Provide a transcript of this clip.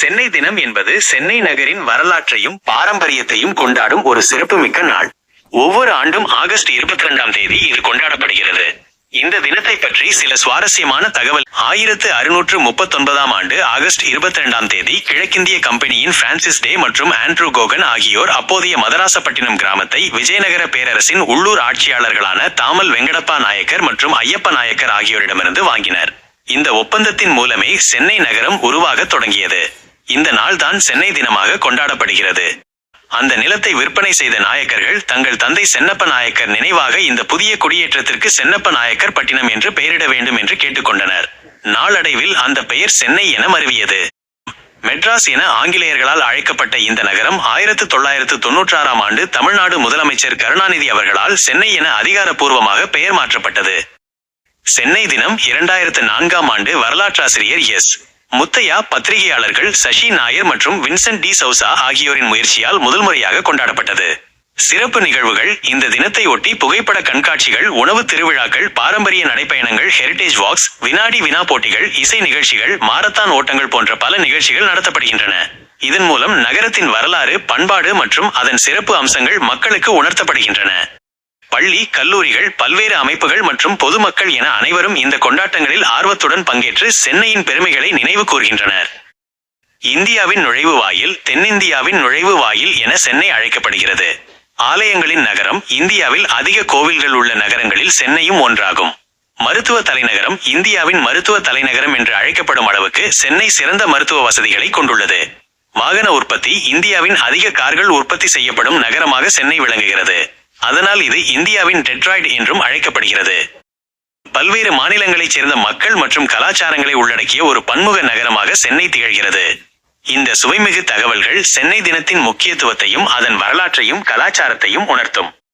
சென்னை தினம் என்பது சென்னை நகரின் வரலாற்றையும் பாரம்பரியத்தையும் கொண்டாடும் ஒரு சிறப்புமிக்க நாள். ஒவ்வொரு ஆண்டும் ஆகஸ்ட் இருபத்தி ரெண்டாம் தேதி இது கொண்டாடப்படுகிறது. இந்த தினத்தை பற்றி சில சுவாரஸ்யமான தகவல். ஆயிரத்து அறுநூற்று முப்பத்தொன்பதாம் ஆண்டு ஆகஸ்ட் இருபத்தி ரெண்டாம் தேதி கிழக்கிந்திய கம்பெனியின் பிரான்சிஸ் டே மற்றும் ஆண்ட்ரூ கோகன் ஆகியோர் அப்போதைய மதராசப்பட்டினம் கிராமத்தை விஜயநகர பேரரசின் உள்ளூர் ஆட்சியாளர்களான தாமல் வெங்கடப்பா நாயக்கர் மற்றும் ஐயப்ப நாயக்கர் ஆகியோரிடமிருந்து வாங்கினர். இந்த ஒப்பந்தத்தின் மூலமே சென்னை நகரம் உருவாகத் தொடங்கியது. இந்த நாள் தான் சென்னை தினமாக கொண்டாடப்படுகிறது. அந்த நிலத்தை விற்பனை செய்த நாயக்கர்கள் தங்கள் தந்தை சென்னப்ப நாயக்கர் நினைவாக இந்த புதிய குடியேற்றத்திற்கு சென்னப்ப நாயக்கர் பட்டினம் என்று பெயரிட வேண்டும் என்று கேட்டுக்கொண்டனர். நாளடைவில் அந்த பெயர் சென்னை என மருவியது. மெட்ராஸ் என ஆங்கிலேயர்களால் அழைக்கப்பட்ட இந்த நகரம் ஆயிரத்து தொள்ளாயிரத்து தொன்னூற்றாறாம் ஆண்டு தமிழ்நாடு முதலமைச்சர் கருணாநிதி அவர்களால் சென்னை என அதிகாரப்பூர்வமாக பெயர் மாற்றப்பட்டது. சென்னை தினம் இரண்டாயிரத்து நான்காம் ஆண்டு வரலாற்றாசிரியர் எஸ். முத்தையா பத்திரிகையாளர்கள் சசி நாயர் மற்றும் வின்சென்ட் டி சௌசா ஆகியோரின் முயற்சியால் முதல் முறையாக கொண்டாடப்பட்டது. சிறப்பு நிகழ்வுகள் இந்த தினத்தை ஒட்டி புகைப்பட கண்காட்சிகள் உணவு திருவிழாக்கள் பாரம்பரிய நடைப்பயணங்கள் ஹெரிடேஜ் வாக்ஸ் வினாடி வினா போட்டிகள் இசை நிகழ்ச்சிகள் மாரத்தான் ஓட்டங்கள் போன்ற பல நிகழ்ச்சிகள் நடத்தப்படுகின்றன. இதன் மூலம் நகரத்தின் வரலாறு பண்பாடு மற்றும் அதன் சிறப்பு அம்சங்கள் மக்களுக்கு உணர்த்தப்படுகின்றன. பள்ளி கல்லூரிகள் பல்வேறு அமைப்புகள் மற்றும் பொதுமக்கள் என அனைவரும் இந்த கொண்டாட்டங்களில் ஆர்வத்துடன் பங்கேற்று சென்னையின் பெருமைகளை நினைவு கூர்கின்றனர். இந்தியாவின் நுழைவு வாயில் தென்னிந்தியாவின் நுழைவு வாயில் என சென்னை அழைக்கப்படுகிறது. ஆலயங்களின் நகரம் இந்தியாவில் அதிக கோவில்கள் உள்ள நகரங்களில் சென்னையும் ஒன்றாகும். மருத்துவ தலைநகரம் இந்தியாவின் மருத்துவ தலைநகரம் என்று அழைக்கப்படும் அளவுக்கு சென்னை சிறந்த மருத்துவ வசதிகளை கொண்டுள்ளது. வாகன உற்பத்தி இந்தியாவின் அதிக கார்கள் உற்பத்தி செய்யப்படும் நகரமாக சென்னை விளங்குகிறது. அதனால் இது இந்தியாவின் டெட்ராய்டு என்றும் அழைக்கப்படுகிறது. பல்வேறு மாநிலங்களைச் சேர்ந்த மக்கள் மற்றும் கலாச்சாரங்களை உள்ளடக்கிய ஒரு பன்முக நகரமாக சென்னை திகழ்கிறது. இந்த சுவைமிகு தகவல்கள் சென்னை தினத்தின் முக்கியத்துவத்தையும் அதன் வரலாற்றையும் கலாச்சாரத்தையும் உணர்த்தும்.